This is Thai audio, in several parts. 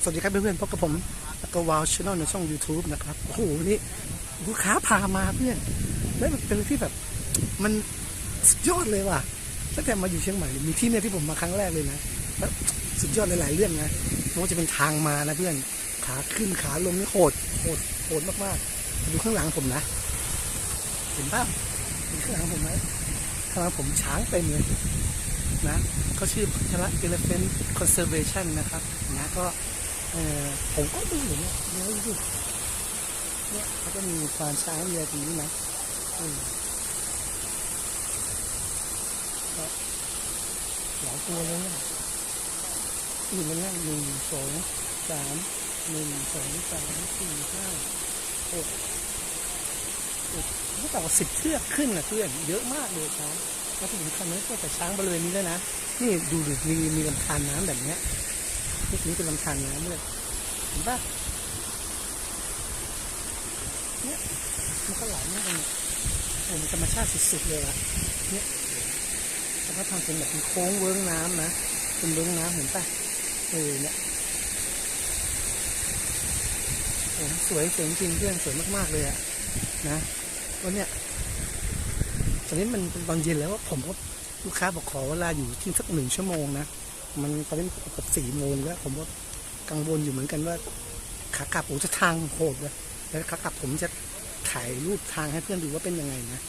สวัสดีครับเพื่อนๆพบกับผมแล้วก็วาวช n แนลในช่อง YouTube นะครับโอ้โหนี่ลูกค้าพามาเพื่อนแล้วมันเป็นอที่แบบมันสุดยอดเลยว่ะตั้งแต่มาอยู่เชียงใหม่มีที่เนี่ยที่ผมมาครั้งแรกเลยนะแล้วสุดยอดหลายๆเรื่องนะไม่ว่าจะเป็นทางมานะเพื่อนขาขึ้นขาลงนี่โหดโหดโหดมากๆดูข้างหลังผมนะเห็นป่ะเห็นข้างหลังผมไหมข้างหลังผมช้างเต็มเลยนะเขาชื่อพัชระ Elephant Conservation นะครับนะก็ ออผมก็ดูอยู่เนี่ยเดี๋ยวดูเนี่ยเขาก็มีควานช้าเรือตรงนี้นะอืมก็หลายตัวเลยเนี่ยอยู่มันนั่งหนึ่งสองสามหนึ่งสองสามสี่ห้าหกไม่ต่ำกว่าสิบเชือกขึ้นนะเพื่อน เยอะมากเลยช้างแล้วที่สำคัญนะก็แต่ช้างบริเวณนี้แล้วนะ นี่ดูดิมีมีลำธารน้ำแบบเนี้ย นี่ถึงเป็นลำธารน้ำเลยเห็นปะเนี่ยมันก็ไหลมากเลยโอ้มันธรรมชาติสุดๆเลยอะเนี่ยแล้วก็ทำเป็นแบบโค้งเวิ้งน้ำนะเป็นเวิ้งน้ำเห็นปะเออเนี่ยโอ้สวยสวยจริงเพื่อนสวยมากๆเลยอะนะวันเนี้ยตอนนี้มันเป็นตอนเย็นแล้วว่าผมก็ลูกค้าบอกขอเวลาอยู่ที่สักหนึ่งชั่วโมงนะ มันตอนนี้เกับสี่โมงแล้ว ผมก็กังวลอยู่เหมือนกันว่าขากลับผมจะทางโหดเลยแล้วขากลับผมจะถ่ายรูปทางให้เพื่อนดูว่าเป็นยังไงนะ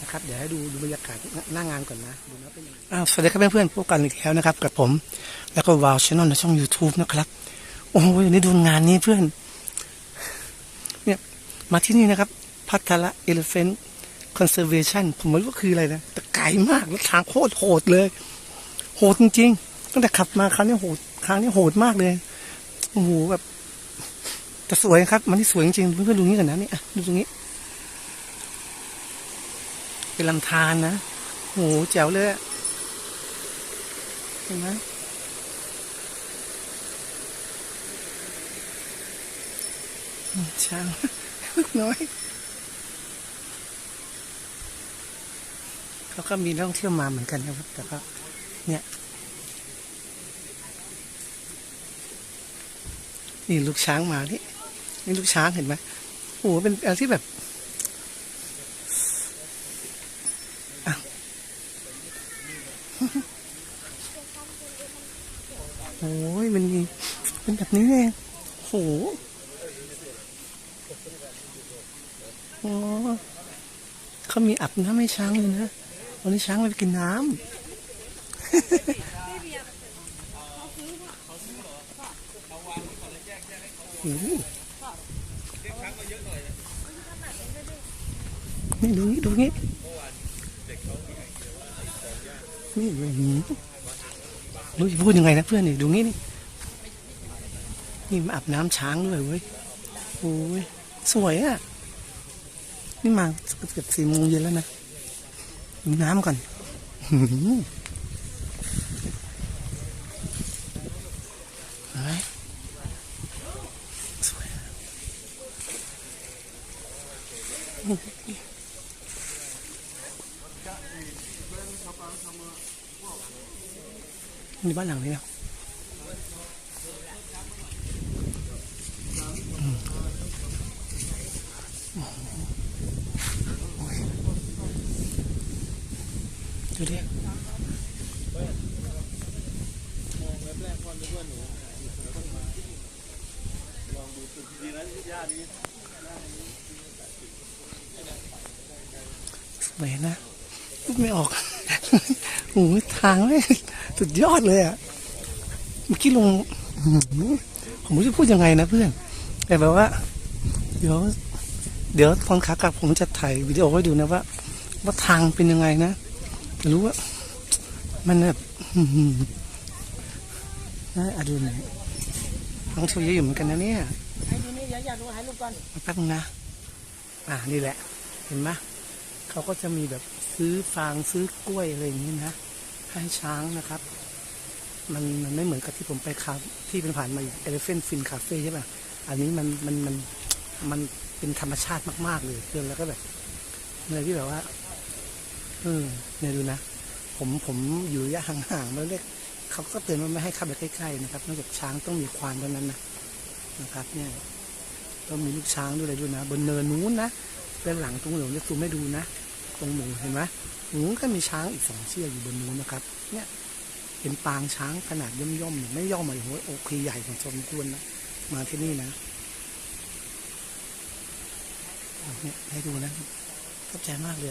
นะครับเดี๋ยวให้ดูดูบรรยากาศหน้างานก่อนนะดูนะเป็นยังไงสวัสดีครับเพื่อนๆพบกันอีกแล้วนะครับ กับผม แล้วก็วาวช n น e l ในช่อง YouTube นะครับ โอ้ยวันนี้ดูงานนี้เพื่อน เนี่ยมาที่นี่นะครับ พัทละเอลเฟน conservation ผมไม่รู้ว่าคืออะไรนะแต่ไกลมากแล้วทางโคตรโหดเลย โหดจริงๆ ตั้งแต่ขับมาครั้งนี้โหดครั้งนี้โหดมากเลยโอ้โหแบบแต่สวยครับ มันที่สวยจริงๆเพื่อนๆดูนี้กันนะนี่ดูตรงนี้ เป็นลำธารนะโอ้โหแจ๋วเลยเห็นไหมอืมช้างลูกน้อย เขาก็มีนักท่องเที่ยวมาเหมือนกันนะครับแต่ก็เนี่ย นี่ลูกช้างมานี่นี่ลูกช้างเห็นไหมโอ้โหเป็นอะไรที่แบบโอ้ยมันมีเป็นแบบนี้เองโหโอเขามีอาบน้ำให้ช้างเลยนะ วันนี้ช้างไปกินน้ำ โอ้โห นี่ดูนี่ดูนี่นี่อื้อหือรู้จะพูดยังไงนะเพื่อนนี่ดูงี้นี่นี่มาอาบน้ำช้างด้วยเว้ยโอ้ยสวยอะ นี่มาเกือบสี่โมงเย็นแล้วนะดูน้ำก่อนหืมเฮ้ยสวยอะ นี่บ้านหลังนี้นะอืมโอ้โหโอ้ยดูดิสวยนะพูดไม่ออก โอ้โหทางไม่สุดยอดเลยอะเมื่อกี้ลงอื้อหือผมไม่รู้จะพูดยังไงนะเพื่อน แต่แบบว่า เดี๋ยว เดี๋ยวตอนขากลับผมจะถ่ายวิดีโอให้ดูนะว่า ว่าทางเป็นยังไงนะจะรู้ว่า มันแบบอื้อหือน่าอะดูหน่อยต้องเที่ยวเยอะอยู่เหมือนกันนะเนี่ยให้ดูนี่อย่าอย่าดูให้ลูกก่อนแป๊บนึงนะ อ่านี่แหละ เห็นไหมเขาก็จะมีแบบ ซื้อฟางซื้อกล้วยอะไรอย่างนี้นะ ให้ช้างนะครับ มันมันไม่เหมือนกับที่ผมไปคาที่เป็นผ่านมาอยู่ Elephant Fin Cafe ใช่ป่ะอันนี้มันมันมันมันเป็นธรรมชาติมากๆเลยเพื่อนแล้วก็แบบเลยที่แบบว่าเออเนี่ยดูนะ ผมผมอยู่ระยะห่างๆมาเรียกเขาก็เตือนว่าไม่ให้เข้าไปใกล้ๆนะครับนอกจากช้างต้องมีควานเท่านั้นนะนะครับ เนี่ยต้องมีลูกช้างด้วยอะไรด้วยนะ บนเนินนู้นนะด้านหลังตรงหลวงจะซูมไม่ดูนะ ตรงหมูเห็นไหมหมูก็มีช้างอีกสองเชือกอยู่บนนู้นนะครับ เนี่ยเป็นปางช้างขนาดย่อมๆเนี่ยไม่ย่อมมาถึงว่าโอเคใหญ่ของสมควรนะมาที่นี่นะเนี่ยให้ดูนะเข้าใจมากเลย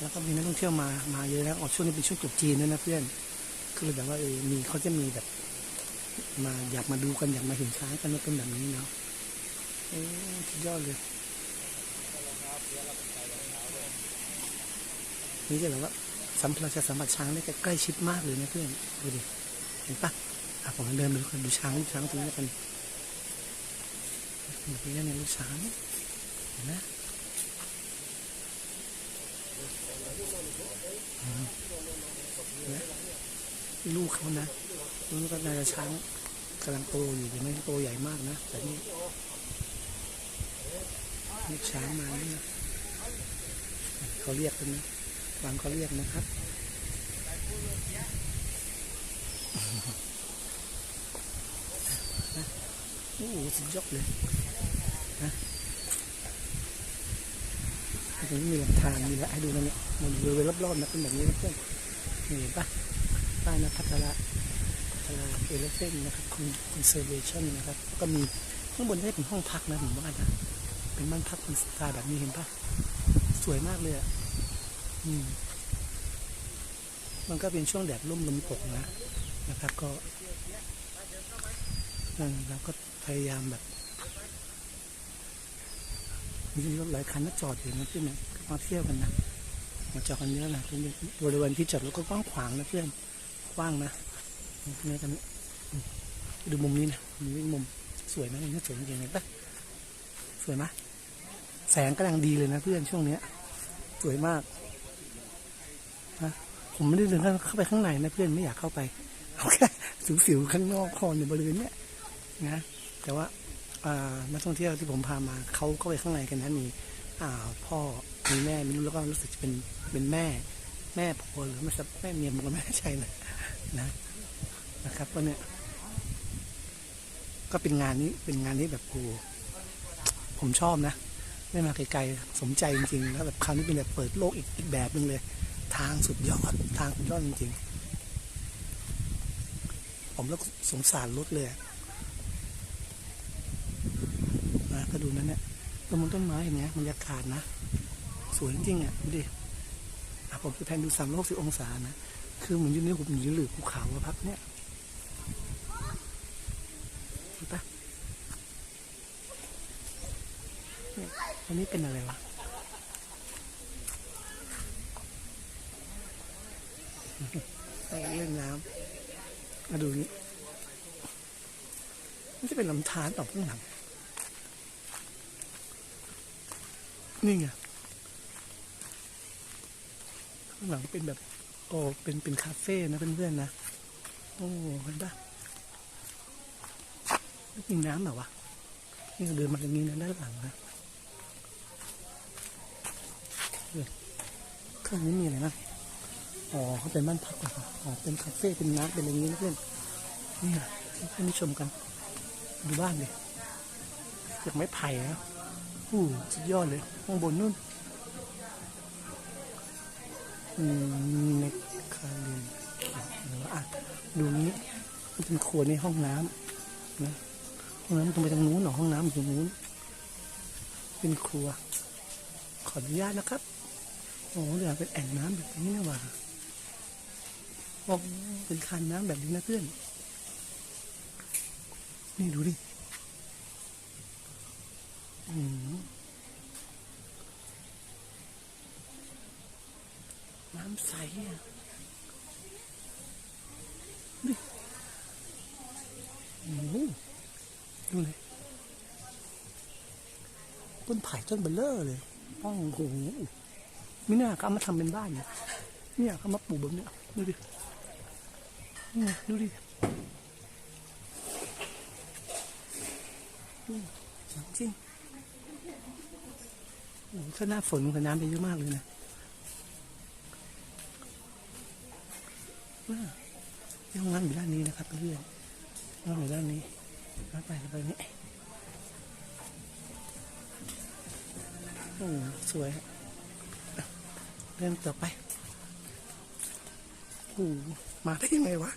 แล้วก็มีนักท่องเที่ยวมามาเยอะนะออกช่วงนี้เป็นช่วงตรุษจีนด้วยนะเพื่อนก็เลยแบบว่าเออมีเขาจะมีแบบ มาอยากมาดูกันอยากมาเห็นช้างกันว่าเป็นแบบนี้เนาะโอ้สุดยอดเลย นี่จะแบบว่าสัมผัสจะสัมผัสช้างได้ใกล้ชิดมากเลยนะเพื่อนดูดิเห็นปะอะผมเดินดูดูช้างดูช้างตรงนี้กันดูไปเนี่ลูกช้างเห็นไหมอืมเห็นไหมลูกเขานะลูกก็น่าจะช้างกำลังโตอยู่ยังไม่โตใหญ่มากนะ แต่นี่ลูกช้างมาเนี่ยเขาเรียกกันนะ ฟังเขาเรียกนะครับนะโอ้โหสุดยอดเลยนะตรงนี้มีลำธารมีละให้ดูนะเนี่ยมันบริเวณรอบๆนะเป็นแบบนี้นะเพื่อนเห็นปะป้ายนะพัทละพัทละเอเลเฟนนะครับคอนเซอร์เวชั่นนะครับ ก็มีข้างบนได้เป็นห้องพักนะผมว่านะเป็นบ้านพักเป็นสไตล์แบบนี้เห็นปะสวยมากเลยอะ มันก็เป็นช่วงแดดร่มลมตกนะ นะครับ ก็เราก็พยายามแบบมีรถหลายคันก็จอดอยู่นะเพื่อนนะมาเที่ยวกันนะมาจอดกันเยอะนะตรงนี้บริเวณที่จอดรถก็กว้างขวางนะเพื่อนกว้างนะนี่กันดูมุมนี้นะมีมุมสวยนะนี่สวยจริงๆเห็นปะสวยไหมแสงกำลังดีเลยนะเพื่อนช่วงเนี้ย สวยมาก ผมไม่ได้เดินเข้าไปข้างในนะเพื่อนไม่อยากเข้าไปเอาแค่สิวๆข้างนอกคอในบริเวณเนี้ยนะแต่ว่าอ่านักท่องเที่ยวที่ผมพามาเขาเข้าไปข้างในกันนะมีอ่าพ่อมีแม่มีลูกแล้วก็รู้สึกจะเป็นเป็นแม่ แม่ผัวหรือไม่ใช่แม่เมียมันก็ไม่ใช่นะนะนะครับก็เนี่ยก็เป็นงานนี้เป็นงานนี้แบบโอ้ผมชอบนะได้มาไกลๆสมใจจริงๆแล้วแบบคราวนี้เป็นแบบเปิดโลกอีกอีกแบบหนึ่งเลย ทางสุดยอด ทางสุดยอดจริงๆ ผมแล้วสงสารรถเลยอะนะก็ดูนั่นเนี่ยต้นมนต้นไม้อย่างเงี้ยบรรยากาศนะ สวยจริงๆอะดูดิอะผมจะแพนดูสามร้อยหกสิบองศานะ คือเหมือนอยู่ในหุบอยู่ในหลืบภูเขาอะพักเนี่ยเห็นปะเนี่ยอันนี้เป็นอะไรวะ ไปเล่นน้ำมาดูนี่มันจะเป็นลำธารต่อข้างหลัง นี่ไงข้างหลังเป็นแบบ โอ้เป็นเป็นคาเฟ่นะเพื่อนๆนะ โอ้เห็นปะมีน้ำเหรอวะนี่เดินมาตรงนี้นะด้านหลังนะเฮ้ยข้างนี้มีอะไรนะ อ๋อเขาเป็นบ้านพักเหรอครับอ๋อเป็นคาเฟ่เป็นน้ำเป็นอะไรอย่างนี้เพื่อนนี่นะให้เพื่อนได้ชมกัน ดูบ้านเลยจากไม้ไผ่นะอู้สุดยอดเลยข้างบนนู่นอืมในคาเรียนหรือว่าอะดูนี้มันเป็นครัวในห้องน้ำนะห้องน้ำตรงไปทางนู้นหรอห้องน้ำอยู่ตรงนู้น เป็นครัว ขออนุญาตนะครับโอ้เดี๋ยวเป็นแอ่งน้ำแบบนี้นะว่ะ โอ้เป็นคันน้ำแบบนี้นะเพื่อน นี่ดูดิอืมน้ำใสอะดิโอ้ดูเลยต้นไผ่ต้นเบลเลอร์เลยป้องโอ้โหไม่น่าเขาเอามาทำเป็นบ้านเนี่ยเนี่ยเขามาปลูกแบบเนี้ยดูดิ ดูดิจริงโหถ้าหน้าฝนกับน้ำจะเยอะมากเลยนะน่าห้องน้ำอยู่ด้านนี้นะครับเพื่อนห้องน้ำอยู่ด้านนี้แล้วไปไปนี่โอ้สวยเรื่องต่อไปโอ้ มาได้ยังไงวะ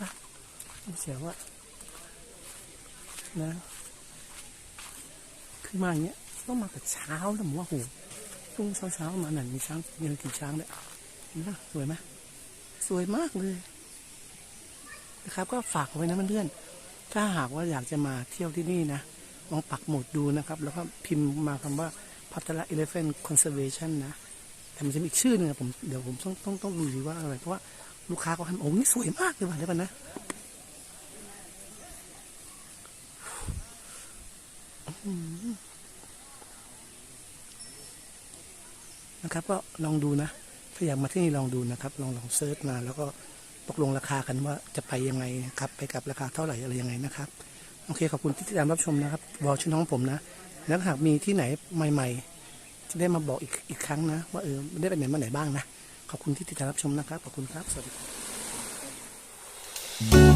บ้าเสียงว่านะคือมาอย่างเงี้ยต้องมาแต่เช้านะผมว่าโหช่วงเช้าเช้าๆมาหนันมีช้างมีอะไรกี่ช้างเลยเห็นปะสวยไหมสวยมากเลยนะครับ ก็ฝากเอาไว้นะเพื่อนๆถ้าหากว่าอยากจะมาเที่ยวที่นี่นะลองปักหมุดดูนะครับ แล้วก็พิมพ์มาคำว่า พัทละ elephant conservation นะ แต่มันจะมีอีกชื่อนึงอะผมเดี๋ยวผมต้องต้องต้องดูดีว่าอะไร เพราะว่าลูกค้าก็ทำโอ้นี่สวยมากเลยว่ะเดี๋ยวกันนะนะครับก็ลองดูนะ ถ้าอยากมาที่นี่ลองดูนะครับ ลองลองเซิร์ชมา แล้วก็ตกลงราคากันว่าจะไปยังไงนะครับ ไปกับราคาเท่าไหร่อะไรยังไงนะครับ โอเค ขอบคุณที่ติดตามรับชมนะครับวอลช่องผมนะ แล้วหากมีที่ไหนใหม่ ๆ จะได้มาบอกอีกอีกครั้งนะ ว่าเออได้ไปไหนมาไหนบ้างนะ ขอบคุณที่ติดตามรับชมนะครับ ขอบคุณครับ สวัสดีครับ